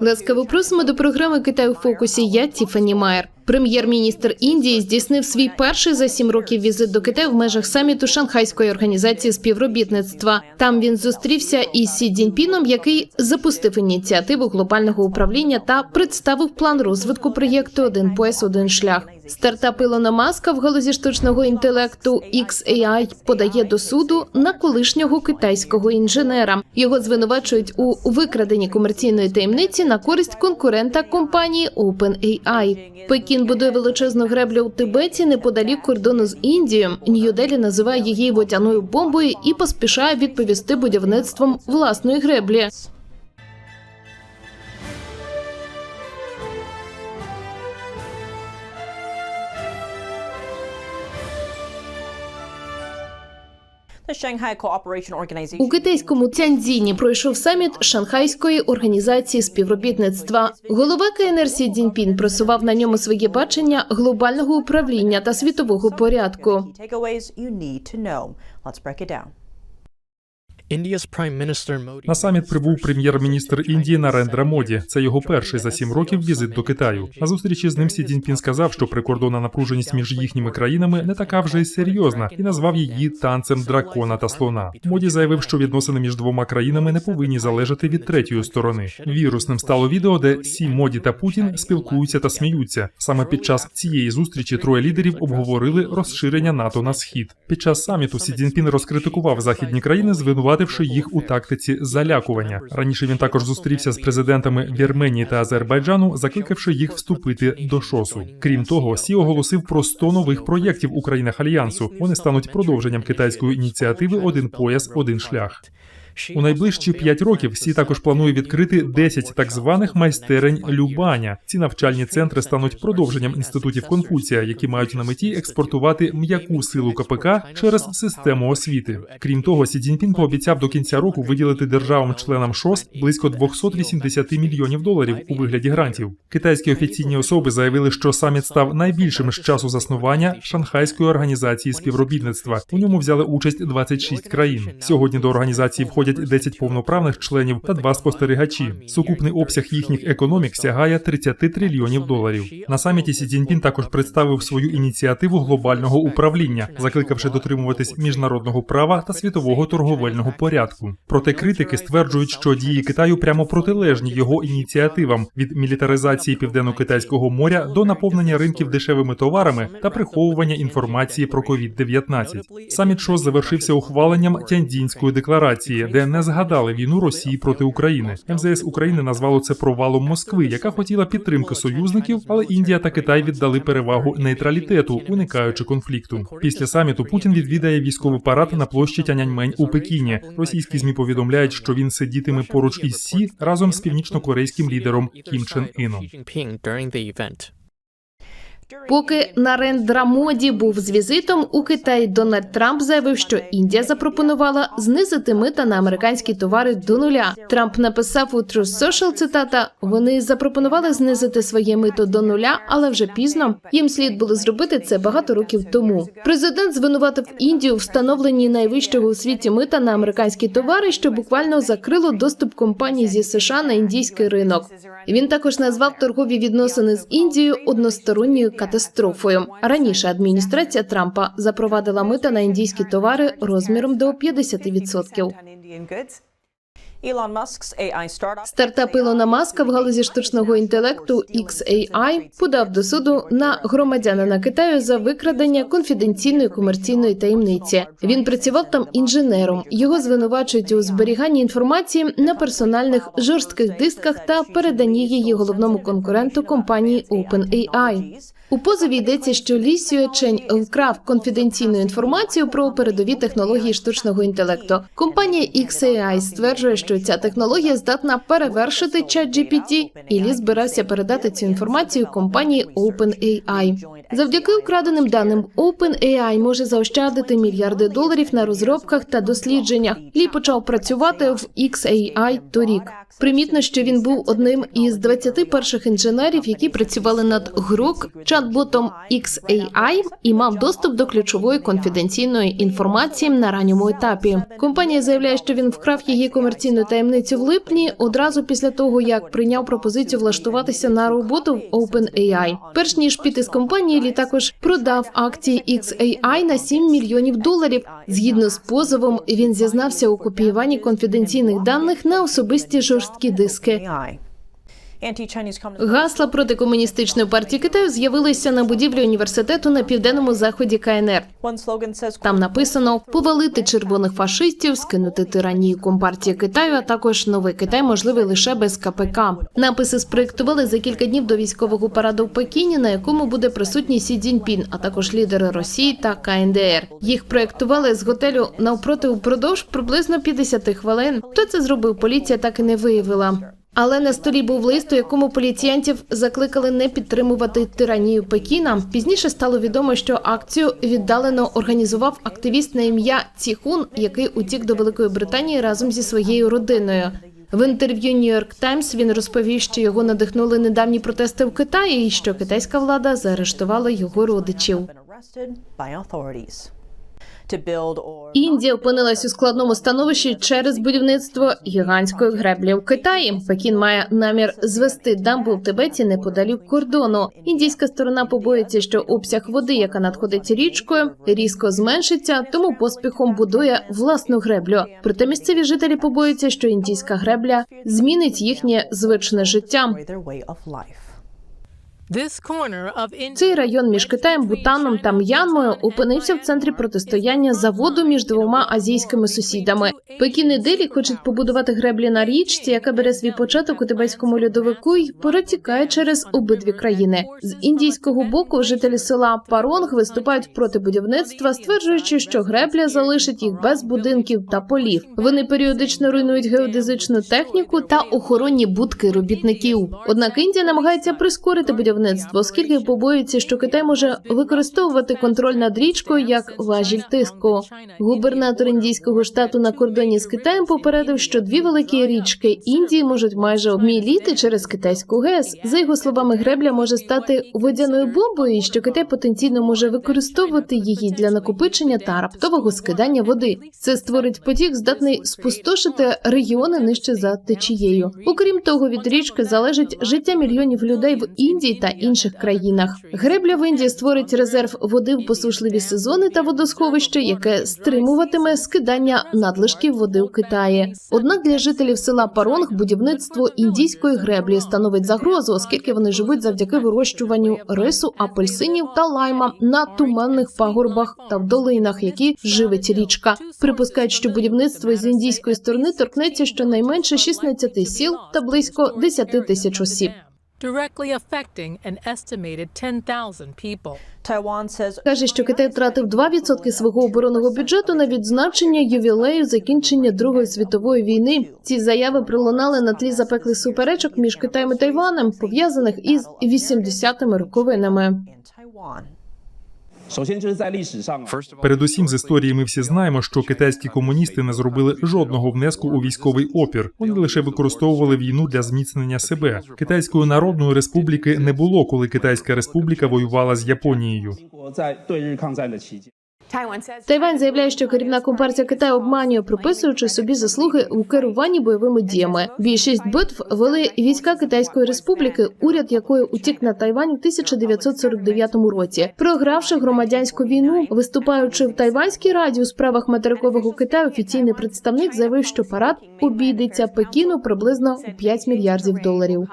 Ласкаво просимо до програми Китай у фокусі. Я Тіфані Майер. Прем'єр-міністр Індії здійснив свій перший за сім років візит до Китаю в межах саміту Шанхайської організації співробітництва. Там він зустрівся із Сі Цзіньпіном, який запустив ініціативу глобального управління та представив план розвитку проєкту Один пояс, один шлях. Стартап Ілона Маска в галузі штучного інтелекту XAI подає до суду на колишнього китайського інженера. Його звинувачують у викраденні комерційної таємниці на користь конкурента компанії OpenAI. Пекін будує величезну греблю у Тибеті неподалік кордону з Індією. Нью-Делі називає її водяною бомбою і поспішає відповісти будівництвом власної греблі. У китайському Цяньцзіні пройшов саміт Шанхайської організації співробітництва. Голова КНР Сі Цзіньпін просував на ньому своє бачення глобального управління та світового порядку. На саміт прибув прем'єр-міністр Індії Нарендра Моді. Це його перший за сім років візит до Китаю. На зустрічі з ним Сі Цзіньпін сказав, що прикордонна напруженість між їхніми країнами не така вже й серйозна, і назвав її танцем дракона та слона. Моді заявив, що відносини між двома країнами не повинні залежати від третьої сторони. Вірусним стало відео, де Сі Моді та Путін спілкуються та сміються. Саме під час цієї зустрічі троє лідерів обговорили розширення НАТО на схід. Під час саміту Сі Цзіньпін розкритикував західні країни, звинувативши їх у тактиці залякування. Раніше він також зустрівся з президентами Вірменії та Азербайджану, закликавши їх вступити до ШОСу. Крім того, Сі оголосив про 100 нових проєктів у країнах альянсу. Вони стануть продовженням китайської ініціативи Один пояс, один шлях. У найближчі п'ять років Сі також планує відкрити 10 так званих майстерень Любаня. Ці навчальні центри стануть продовженням інститутів Конфуція, які мають на меті експортувати м'яку силу КПК через систему освіти. Крім того, Сі Цзіньпін пообіцяв до кінця року виділити державам-членам ШОС близько 280 мільйонів доларів у вигляді грантів. Китайські офіційні особи заявили, що саміт став найбільшим з часу заснування Шанхайської організації співробітництва. У ньому взяли участь 26 країн. Сьогодні до організації входять 10 повноправних членів та два спостерігачі. Сукупний обсяг їхніх економік сягає 30 трильйонів доларів. На саміті Сі Цзіньпін також представив свою ініціативу глобального управління, закликавши дотримуватись міжнародного права та світового торговельного порядку. Проте критики стверджують, що дії Китаю прямо протилежні його ініціативам від мілітаризації південно-китайського моря до наповнення ринків дешевими товарами та приховування інформації про COVID-19. Саміт ШОС завершився ухваленням Тяньцзінської декларації, де не згадали війну Росії проти України. МЗС України назвало це провалом Москви, яка хотіла підтримки союзників, але Індія та Китай віддали перевагу нейтралітету, уникаючи конфлікту. Після саміту Путін відвідає військовий парад на площі Тяньаньмень у Пекіні. Російські змі повідомляють, що він сидітиме поруч із Сі разом з північно-корейським лідером Кім Чен Іном. Поки Нарендра Моді був з візитом у Китаї, Дональд Трамп заявив, що Індія запропонувала знизити мита на американські товари до нуля. Трамп написав у True Social, цитата: вони запропонували знизити своє мито до нуля, але вже пізно. Їм слід було зробити це багато років тому. Президент звинуватив Індію в встановленні найвищого у світі мита на американські товари, що буквально закрило доступ компаній зі США на індійський ринок. Він також назвав торгові відносини з Індією односторонньою катастрофою. Раніше адміністрація Трампа запровадила мита на індійські товари розміром до 50%. Elon Musk's AI Стартап Ілона Маска в галузі штучного інтелекту XAI подав до суду на громадянина Китаю за викрадення конфіденційної комерційної таємниці. Він працював там інженером. Його звинувачують у зберіганні інформації на персональних жорстких дисках та переданні її головному конкуренту компанії OpenAI. У позові йдеться, що Лі Сюечень вкрав конфіденційну інформацію про передові технології штучного інтелекту. Компанія XAI стверджує, що ця технологія здатна перевершити ChatGPT, і Лі збирався передати цю інформацію компанії OpenAI. Завдяки украденим даним, OpenAI може заощадити мільярди доларів на розробках та дослідженнях. Лі почав працювати в XAI торік. Примітно, що він був одним із 20 перших інженерів, які працювали над Грок, чат-ботом XAI і мав доступ до ключової конфіденційної інформації на ранньому етапі. Компанія заявляє, що він вкрав її комерційну таємницю в липні, одразу після того як прийняв пропозицію влаштуватися на роботу в OpenAI. Перш ніж піти з компанії, Лі також продав акції XAI на 7 мільйонів доларів. Згідно з позовом, він зізнався у копіюванні конфіденційних даних на особисті жорсткі диски. Гасла проти комуністичної партії Китаю з'явилися на будівлі університету на південному заході КНР. Там написано повалити червоних фашистів, скинути тиранію компартії Китаю, а також новий Китай можливий лише без КПК. Написи спроєктували за кілька днів до військового параду в Пекіні, на якому буде присутній Сі Цзіньпін, а також лідери Росії та КНДР. Їх проєктували з готелю навпроти упродовж приблизно 50 хвилин. Хто це зробив? Поліція так і не виявила. Але на столі був лист, у якому поліціянтів закликали не підтримувати тиранію Пекіна. Пізніше стало відомо, що акцію віддалено організував активіст на ім'я Ціхун, який утік до Великої Британії разом зі своєю родиною. В інтерв'ю Нью-Йорк Таймс він розповів, що його надихнули недавні протести в Китаї, і що китайська влада заарештувала його родичів. Індія опинилась у складному становищі через будівництво гігантської греблі в Китаї. Пекін має намір звести дамбу в Тибеті неподалік кордону. Індійська сторона побоїться, що обсяг води, яка надходить річкою, різко зменшиться, тому поспіхом будує власну греблю. Проте місцеві жителі побоюються, що індійська гребля змінить їхнє звичне життя. Цей район між Китаєм, Бутаном та М'янмою опинився в центрі протистояння за воду між двома азійськими сусідами. Пекін і Делі хочуть побудувати греблі на річці, яка бере свій початок у тибетському льодовику і перетікає через обидві країни. З індійського боку жителі села Паронг виступають проти будівництва, стверджуючи, що гребля залишить їх без будинків та полів. Вони періодично руйнують геодезичну техніку та охоронні будки робітників. Однак Індія намагається прискорити будівництво, оскільки побоюється, що Китай може використовувати контроль над річкою як важіль тиску. Губернатор індійського штату на кордоні з Китаєм попередив, що дві великі річки Індії можуть майже обміліти через китайську ГЕС. За його словами, гребля може стати водяною бомбою, і що Китай потенційно може використовувати її для накопичення та раптового скидання води. Це створить потік, здатний спустошити регіони нижче за течією. Окрім того, від річки залежить життя мільйонів людей в Індії та інших країнах. Гребля в Індії створить резерв води в посушливі сезони та водосховище, яке стримуватиме скидання надлишків води у Китаї. Однак для жителів села Паронг будівництво індійської греблі становить загрозу, оскільки вони живуть завдяки вирощуванню рису, апельсинів та лайма на туманних пагорбах та в долинах, які живить річка. Припускають, що будівництво з індійської сторони торкнеться щонайменше 16 сіл та близько 10 тисяч осіб. Directly affecting an estimated 10,000 people. Taiwan says Каже, що Китай втратив 2% свого оборонного бюджету на відзначення ювілею закінчення Другої світової війни. Ці заяви пролунали на тлі запеклих суперечок між Китаєм і Тайванем, пов'язаних із 80-ми роковинами. Передусім, з історії ми всі знаємо, що китайські комуністи не зробили жодного внеску у військовий опір. Вони лише використовували війну для зміцнення себе. Китайської народної республіки не було, коли Китайська республіка воювала з Японією. Тайвань заявляє, що керівна компартія Китаю обманює, приписуючи собі заслуги у керуванні бойовими діями. Більшість битв вели війська Китайської республіки, уряд якої утік на Тайвань у 1949 році, програвши громадянську війну, виступаючи в Тайванській раді у справах материкового Китаю, офіційний представник заявив, що парад обійдеться Пекіну приблизно у 5 мільярдів доларів.